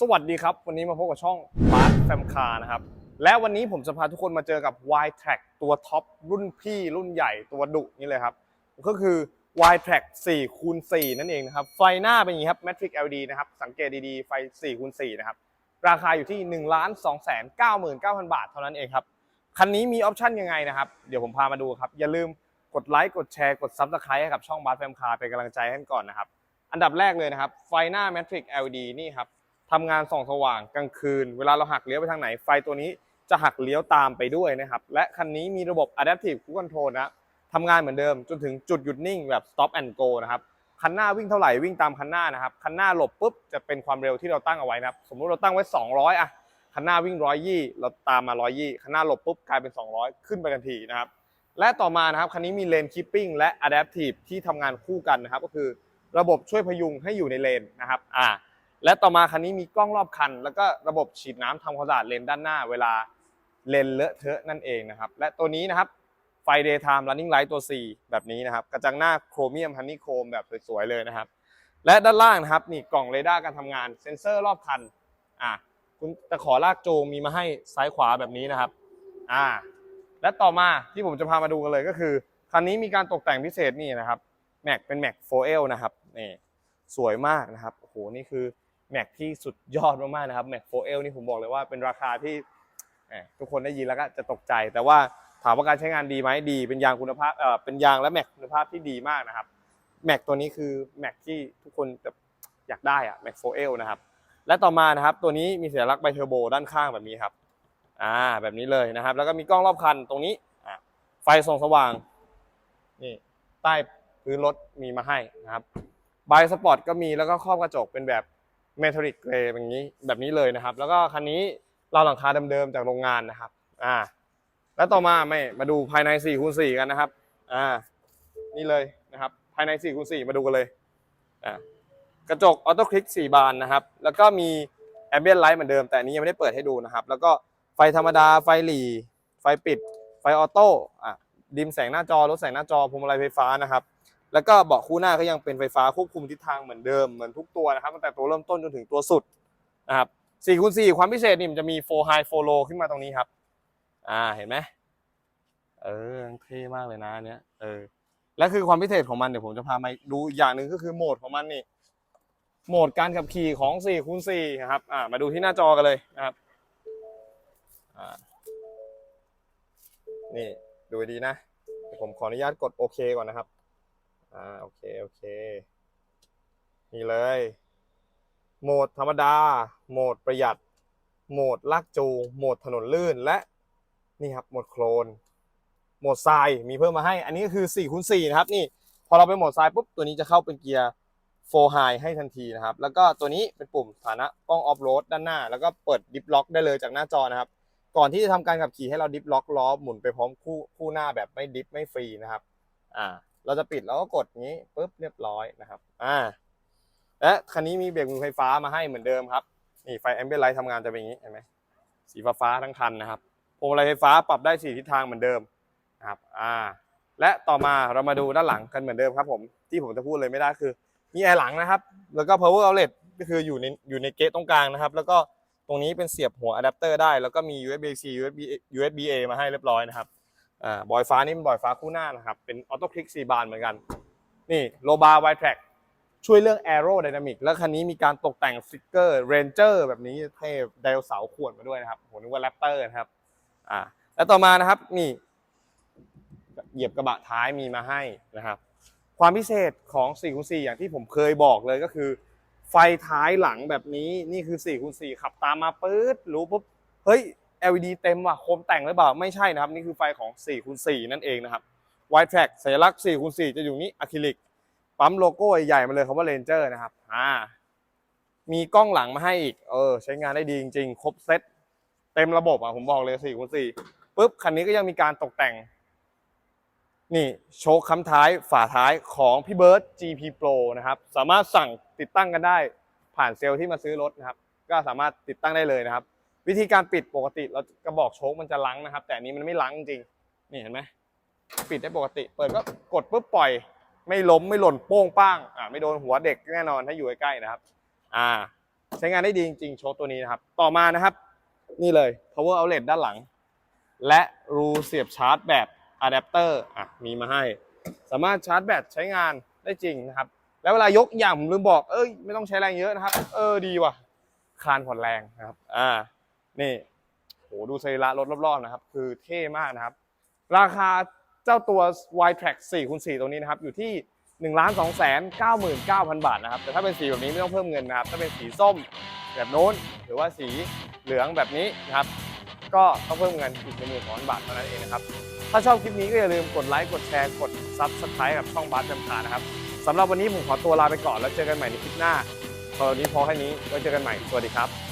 สวัสดีครับ วันนี้มาพบกับช่องบาร์แฟมคานะครับ และวันนี้ผมจะพาทุกคนมาเจอกับ y t r a c k ตัวท็อปรุ่นพี่รุ่นใหญ่ตัวดุนี่เลยครับ ก็คือ y t r a c k 4คูณ4นั่นเองนะครับ ไฟหน้าเป็นอย่างนี้ครับ Matrix LED นะครับ สังเกตดีๆ ไฟ4คูณ4นะครับ ราคาอยู่ที่ 1 2 9 9 9 0 0 บาทเท่านั้นเองครับ คันนี้มีออปชันยังไงนะครับ เดี๋ยวผมพามาดูครับ อย่าลืมกดไลค์ กดแชร์ กด Subscribe ให้กับช่องบาร์แฟมคาเป็นกำลังใจให้กันก่อนนะครับ อันดับแรกเลยนะครับ ไฟหน้า Matrix LED นี่ครับ ทำงานส่องสว่างกลางคืน เวลาเราหักเลี้ยวไปทางไหน ไฟตัวนี้จะหักเลี้ยวตามไปด้วยนะครับ และคันนี้มีระบบ Adaptive Cruise Control นะทำงานเหมือนเดิมจนถึงจุดหยุดนิ่งแบบ Stop and Go นะครับคันหน้าวิ่งเท่าไหร่วิ่งตามคันหน้านะครับคันหน้าหลบปุ๊บจะเป็นความเร็วที่เราตั้งเอาไว้นะครับสมมุติเราตั้งไว้ 200อะคันหน้าวิ่ง120เราตามมา120คันหน้าหลบปุ๊บกลายเป็น 200 ขึ้นไปทันทีนะครับและต่อมานะครับคันนี้มีเลนคีปปิ้งและ Adaptive ที่ทำงานคู่กันนะครับก็คือระบบช่วยพยุงให้อยู่ในเลนนะครับอ่า และต่อมาคันนี้มีกล้องรอบคัน แล้วก็ระบบฉีดน้ำทำความสะอาดเลนด้านหน้า เวลาเลนเลอะเทอะนั่นเองนะครับ และตัวนี้นะครับไฟ daytime running light ตัว 4 แบบนี้นะครับ กระจังหน้าโครเมียมฮันนี่โครมแบบสวยๆเลยนะครับ และด้านล่างนะครับนี่กล่องเรดาร์การทำงานเซ็นเซอร์รอบคันอ่าคุณตะขอลากโจงมีมาให้ซ้ายขวาแบบนี้นะครับอ่าและต่อมาที่ผมจะพามาดูกันเลยก็คือคันนี้มีการตกแต่งพิเศษนี่นะครับแม็กเป็นแม็ก 4L นะครับนี่สวยมากนะครับโอ้โหนี่คือ แม็กที่สุดยอดมากๆนะครับแม็ก 4L นี่ผมบอกเลยว่าเป็นราคาที่ทุกคนได้ยินแล้วก็จะตกใจ แต่ว่าถามว่าการใช้งานดีไหมดี เป็นยางคุณภาพเออเป็นยางและแม็กคุณภาพที่ดีมากนะครับแม็กตัวนี้คือแม็กที่ทุกคนแบบอยากได้อะแม็ก 4L นะครับและต่อมานะครับตัวนี้มีสัญลักษณ์ไบเทอร์โบด้านข้างแบบนี้ครับอ่าแบบนี้เลยนะครับ แล้วก็มีกล้องรอบคันตรงนี้ไฟส่องสว่างนี่ใต้พื้นรถมีมาให้นะครับบสปอร์ตก็มีแล้วก็ครอบกระจกเป็นแบบ เมทัลลิกเกรย์แบบนี้แบบนี้เลยนะครับ แล้วก็คันนี้เราหลังคาเดิมๆจากโรงงานนะครับ อ่า แล้วต่อมาไม่มาดูภายใน4คูณ4กันนะครับ อ่า นี่เลยนะครับ ภายใน4คูณ4มาดูกันเลย อ่ากระจกออโต้คลิก4บานนะครับ แล้วก็มีแอมเบียนไลท์เหมือนเดิมแต่อันนี้ยังไม่ได้เปิดให้ดูนะครับ แล้วก็ไฟธรรมดาไฟหลีไฟปิด ไฟออโต้อะดิมแสงหน้าจอลดแสงหน้าจอพวงมาลัยไฟฟ้านะครับ แล้วก็เบาะคู่หน้าก็ยังเป็นไฟฟ้าควบคุมทิศทางเหมือนเดิมเหมือนทุกตัวนะครับตั้งแต่ตัวเริ่มต้นจนถึงตัวสุดนะครับ4คูณ4ความพิเศษนี่มันจะมี4 high 4 low ขึ้นมาตรงนี้ครับ อ่าเห็นไหมเออเท่มากเลยนะเนี้ยเออและคือความพิเศษของมันเดี๋ยวผมจะพามาดูอย่างหนึ่งก็คือโหมดของมันนี่โหมดการขับขี่ของ4คูณ4นะครับอ่ามาดูที่หน้าจอกันเลยนะครับอ่านี่ดูดีนะเดี๋ยวผมขออนุญาตกดโอเคก่อนนะครับ อ่าโอเค โอเค นี่เลย โหมดธรรมดา โหมดประหยัด โหมดลากจูง โหมดถนนลื่น และนี่ครับ โหมดโคลน โหมดทราย มีเพิ่มมาให้ อันนี้ก็คือ4คูณ4นะครับ นี่ พอเราไปโหมดทรายปุ๊บ ตัวนี้จะเข้าเป็นเกียร์4 high ให้ทันทีนะครับ แล้วก็ตัวนี้เป็นปุ่มฐานะกล้องออฟโรดด้านหน้า แล้วก็เปิดดิฟล็อกได้เลยจากหน้าจอนะครับ ก่อนที่จะทำการขับขี่ให้เราดิฟล็อกล้อหมุนไปพร้อมคู่คู่หน้าแบบไม่ดิฟไม่ฟรีนะครับ อ่า เราจะปิดแล้วก็กดอย่างนี้ปุ๊บเรียบร้อยนะครับอ่าและคันนี้มีเบรกมือไฟฟ้ามาให้เหมือนเดิมครับนี่ไฟแอมเบียนไลท์ทำงานจะเป็นอย่างนี้เห็นไหมสีฟ้าฟ้าทั้งคันนะครับพวงมาลัยไฟฟ้าปรับได้สี่ทิศทางเหมือนเดิมนะครับอ่าและต่อมาเรามาดูด้านหลังกันเหมือนเดิมครับผมที่ผมจะพูดเลยไม่ได้คือ มีแอร์หลังนะครับ แล้วก็ power outlet ก็คืออยู่ในอยู่ในเกตตรงกลางนะครับ แล้วก็ตรงนี้เป็นเสียบหัวอะแดปเตอร์ได้แล้วก็มี USB C USB USB A มาให้เรียบร้อยนะครับ อ่าบอยฟ้านี่เป็นบอยฟ้าคู่หน้านะครับ เป็นออโต้คลิก4บานเหมือนกัน นี่โลบาร์ไวท a c ช่วยเรื่อง Aero Dynamic แล้วคันนี้มีการตกแต่งสติกเกอร์ Ranger แบบนี้เท่ไดโนเสาร์ขวดมาด้วยนะครับผมนึกว่าแรปเตอร์นะครับอ่าแล้วต่อมานะครับนี่เหยียบกระบะท้ายมีมาให้นะครับ ความพิเศษของ4คูณ4อย่างที่ผมเคยบอกเลยก็คือ ไฟท้ายหลังแบบนี้นี่คือ4คูณ4ขับตามมาปื๊ดรู้ปุ๊บเฮ้ย LED เต็มว่ะโคมแต่งหรือเปล่าไม่ใช่นะครับ นี่คือไฟของ4คูณ4นั่นเองนะครับ White Track สัญลักษณ์4คูณ4จะอยู่นี้อะคริลิกปั๊มโลโก้ใหญ่มาเลยคำว่า Ranger นะครับอ่ามีกล้องหลังมาให้อีกเออใช้งานได้ดีจริงๆ ครบเซ็ตเต็มระบบอะผมบอกเลย4คูณ4ปุ๊บคันนี้ก็ยังมีการตกแต่ง นี่โชคค้ำท้ายฝาท้ายของพี่เบิร์ด GP Pro นะครับ สามารถสั่งติดตั้งกันได้ผ่านเซลล์ที่มาซื้อรถนะครับ ก็สามารถติดตั้งได้เลยนะครับ วิธีการปิดปกติเรากระบอกโชคมันจะลังนะครับ แต่อันนี้มันไม่ลังจริงนี่เห็นไหมปิดได้ปกติ เปิดก็กดปุ๊บปล่อย ไม่ล้มไม่หล่นโป้งป้างอ่าไม่โดนหัวเด็กแน่นอนถ้าอยู่ใกล้ๆนะครับ อ่า ใช้งานได้ดีจริงๆโชว์ตัวนี้นะครับ ต่อมานะครับ นี่เลย power outlet ด้านหลัง และรูเสียบชาร์จแบตอะแดปเตอร์อะมีมาให้ สามารถชาร์จแบตใช้งานได้จริงนะครับ แล้วเวลายกอย่างผมลืมบอกเอ้ยไม่ต้องใช้แรงเยอะนะครับ เออดีว่ะคานผ่อนแรงนะครับ อ่า นี่โหดูสรีระรถรอบๆนะครับ คือเท่มากนะครับ ราคาเจ้าตัว y t r a c 4คูณ4ตัวนี้นะครับ อยู่ที่ 1 2 9 9 0 0 0 บาทนะครับ แต่ถ้าเป็นสีแบบนี้ไม่ต้องเพิ่มเงินนะครับ ถ้าเป็นสีส้มแบบโน้น หรือว่าสีเหลืองแบบนี้นะครับ ก็ต้องเพิ่มเงินอีก1 2 0 0 0บาทเท่านั้นเองนะครับ ถ้าชอบคลิปนี้ก็อย่าลืมกดไลค์ กดแชร์ กด Subscribe กับช่องบาสจำคานะครับสำหรับวันนี้ผมขอตัวลาไปก่อนแล้วเจอกันใหม่ในคลิปหน้าตอนนี้พอแค่นี้ไว้เจอกันใหม่ สวัสดีครับ